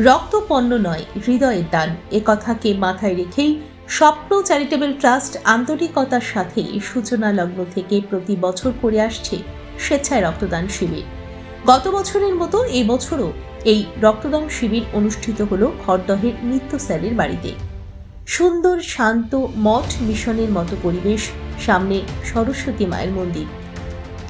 রক্তপণ্য নয়, হৃদয়ের দান। এ কথাকে মাথায় রেখেই স্বপ্ন চ্যারিটেবল ট্রাস্ট আন্তরিকতার সাথে সূচনা লগ্ন থেকে প্রতি বছর করে আসছে স্বেচ্ছায় রক্তদান শিবির। গত বছরের মতো এই বছরও এই রক্তদান শিবির অনুষ্ঠিত হল খড়দহের নিত্য স্যারের বাড়িতে। সুন্দর, শান্ত, মঠ মিশনের মতো পরিবেশ সামনে সরস্বতী মায়ের মন্দির।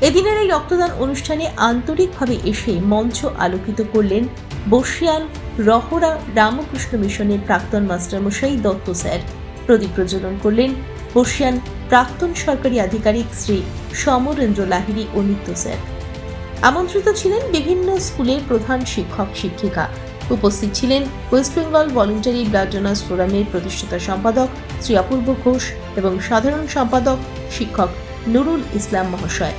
এদিনের এই রক্তদান অনুষ্ঠানে আন্তরিকভাবে এসে মঞ্চ আলোকিত করলেন বর্ষিয়ান রহরা রামকৃষ্ণ মিশনের প্রাক্তন মাস্টারমশাই দত্ত স্যার। প্রদীপ প্রজ্বলন করলেন বর্ষিয়ান প্রাক্তন সরকারি আধিকারিক শ্রী সমরেন্দ্র লাহিড়ী ও নিত্য স্যার। আমন্ত্রিত ছিলেন বিভিন্ন স্কুলের প্রধান শিক্ষক, শিক্ষিকা। উপস্থিত ছিলেন West Bengal voluntary blood donors ফোরামের প্রতিষ্ঠাতা সম্পাদক শ্রী অপূর্ব ঘোষ এবং সাধারণ সম্পাদক শিক্ষক নুরুল ইসলাম মহাশয়।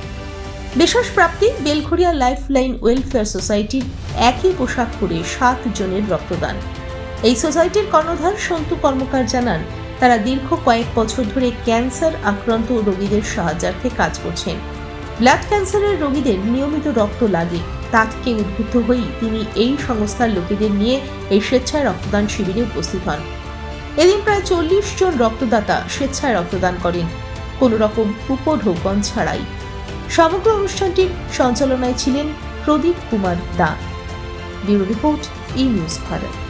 বিশেষ প্রাপ্তি বেলঘরিয়া লাইফ লাইন ওয়েলফেয়ার সোসাইটির একই পোশাক পরে সাত জনের রক্তদান। এই সোসাইটির কর্ণধার সন্তু কর্মকার জানান, তারা দীর্ঘ কয়েক বছর ধরে ক্যান্সার আক্রান্ত রোগীদের সাহায্যার্থে কাজ করছেন। ব্লাড ক্যান্সারের রোগীদের নিয়মিত রক্ত লাগে তা থেকে উদ্বুদ্ধ হয়েই তিনি এই সংস্থার লোকেদের নিয়ে এই স্বেচ্ছায় রক্তদান শিবিরে উপস্থিত হন। এদিন প্রায় চল্লিশ জন রক্তদাতা স্বেচ্ছায় রক্তদান করেন। কোনো রকম উপঢৌকন ছাড়াই। সমগ্র অনুষ্ঠানটির সঞ্চালনায় ছিলেন প্রদীপ কুমার দা। Bureau report E news Bharat.